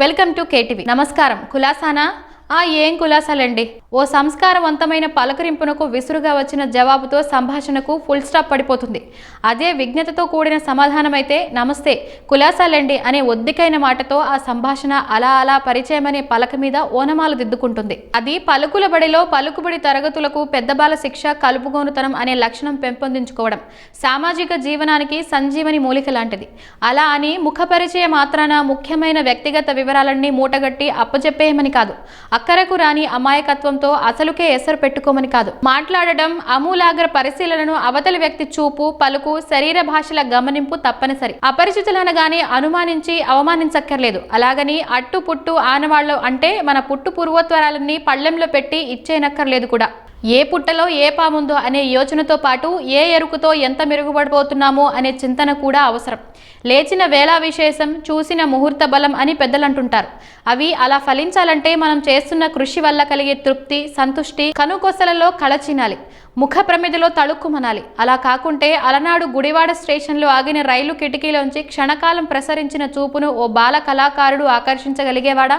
Welcome to KTV. నమస్కారం. కులాసానా? ఆ ఏం కులాసాలండి? ఓ సంస్కారవంతమైన పలకరింపునకు విసురుగా వచ్చిన జవాబుతో సంభాషణకు ఫుల్ స్టాప్ పడిపోతుంది. అదే విజ్ఞతతో కూడిన సమాధానమైతే నమస్తే కులాసాలండి అనే ఒద్దికైన మాటతో ఆ సంభాషణ అలా అలా పరిచయమనే పలక మీద ఓనమాలు దిద్దుకుంటుంది. అది పలుకుల బడిలో పలుకుబడి తరగతులకు పెద్దబాల శిక్ష కలుపుగోనుతనం అనే లక్షణం పెంపొందించుకోవడం సామాజిక జీవనానికి సంజీవని మూలిక లాంటిది. అలా అని ముఖ పరిచయ మాత్రాన ముఖ్యమైన వ్యక్తిగత వివరాలన్నీ మూటగట్టి అప్పచెప్పేయమని కాదు. అక్కరకు రాని అమాయకత్వంతో అసలుకే ఎసరు పెట్టుకోమని కాదు. మాట్లాడడం అమూలాగ్ర పరిశీలనను అవతలి వ్యక్తి చూపు పలుకు శరీర భాషల గమనింపు తప్పనిసరి. అపరిచితులనగానే అనుమానించి అవమానించక్కర్లేదు. అలాగని అట్టు పుట్టు ఆనవాళ్ళు అంటే మన పుట్టు పూర్వోత్తరాలన్నీ పళ్ళెంలో పెట్టి ఇచ్చేనక్కర్లేదు కూడా. ఏ పుట్టలో ఏ పాముందో అనే యోచనతో పాటు ఏ ఎరుకుతో ఎంత మెరుగుపడిపోతున్నామో అనే చింతన కూడా అవసరం. లేచిన వేళ విశేషం చూసిన ముహూర్త బలం అని పెద్దలంటుంటారు. అవి అలా ఫలించాలంటే మనం చేస్తున్న కృషి వల్ల కలిగే తృప్తి సంతుష్టి కనుకొసలలో కళచినాలి ముఖప్రమిదిలో తళుక్కుమనాలి. అలా కాకుంటే అలనాడు గుడివాడ స్టేషన్లో ఆగిన రైలు కిటికీలోంచి క్షణకాలం ప్రసరించిన చూపును ఓ బాల కళాకారుడు ఆకర్షించగలిగేవాడా?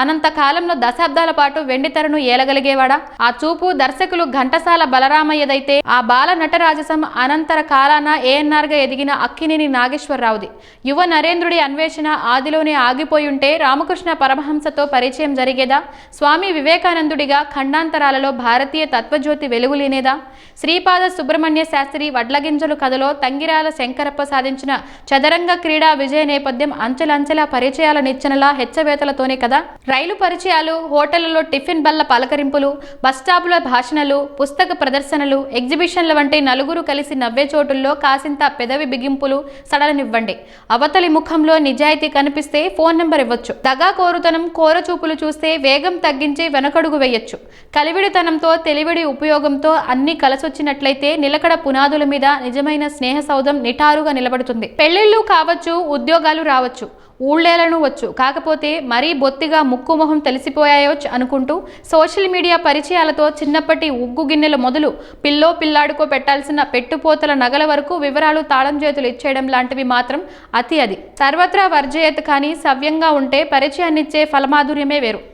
అనంత కాలంలో దశాబ్దాల పాటు వెండితెరను ఏలగలిగేవాడా? ఆ చూపు దర్శకులు ఘంటసాల బలరామయ్యదైతే ఆ బాల నటరాజసం అనంతర కాలాన ఏఎన్ఆర్గా ఎదిగిన అక్కినేని నాగేశ్వరరావుది. యువ నరేంద్రుడి అన్వేషణ ఆదిలోనే ఆగిపోయుంటే రామకృష్ణ పరమహంసతో పరిచయం జరిగేదా? స్వామి వివేకానందుడిగా ఖండాంతరాలలో భారతీయ తత్వజ్యోతి వెలుగులేనేదా? శ్రీపాద సుబ్రహ్మణ్య శాస్త్రి వడ్లగింజలు కథలో తంగిరాల శంకరప్ప సాధించిన చదరంగ క్రీడా విజయ నేపథ్యం అంచెలంచెల పరిచయాల నిచ్చెనలా హెచ్చవేతలతోనే కదా? రైలు పరిచయాలు హోటళ్ళలో టిఫిన్ బల్ల పలకరింపులు బస్టాపుల భాషణలు పుస్తక ప్రదర్శనలు ఎగ్జిబిషన్ల వంటి నలుగురు కలిసి నవ్వే చోటుల్లో కాసింత పెదవి బిగింపులు సడలనివ్వండి. అవతలి ముఖంలో నిజాయితీ కనిపిస్తే ఫోన్ నెంబర్ ఇవ్వచ్చు. దగా కోరుతనం కోరచూపులు చూస్తే వేగం తగ్గించి వెనకడుగు వేయొచ్చు. కలివిడితనంతో తెలివిడి ఉపయోగంతో అన్ని కలిసొచ్చినట్లయితే నిలకడ పునాదుల మీద నిజమైన స్నేహ సౌధం నిటారుగా నిలబడుతుంది. పెళ్ళిళ్ళు కావచ్చు ఉద్యోగాలు రావచ్చు ఊళ్ళేలను వచ్చు కాకపోతే మరీ బొత్తిగా ముక్కు మొహం తెలిసిపోయాయో అనుకుంటూ సోషల్ మీడియా పరిచయాలతో చిన్నప్పటి ఉగ్గు గిన్నెల మొదలు పిల్లో పిల్లాడుకో పెట్టాల్సిన పెట్టుపోతల నగల వరకు వివరాలు తాళం చేతులు ఇచ్చేయడం లాంటివి మాత్రం అతి అది. సర్వత్రా వర్జయత్ కానీ సవ్యంగా ఉంటే పరిచయాన్నిచ్చే ఫలమాధుర్యమే వేరు.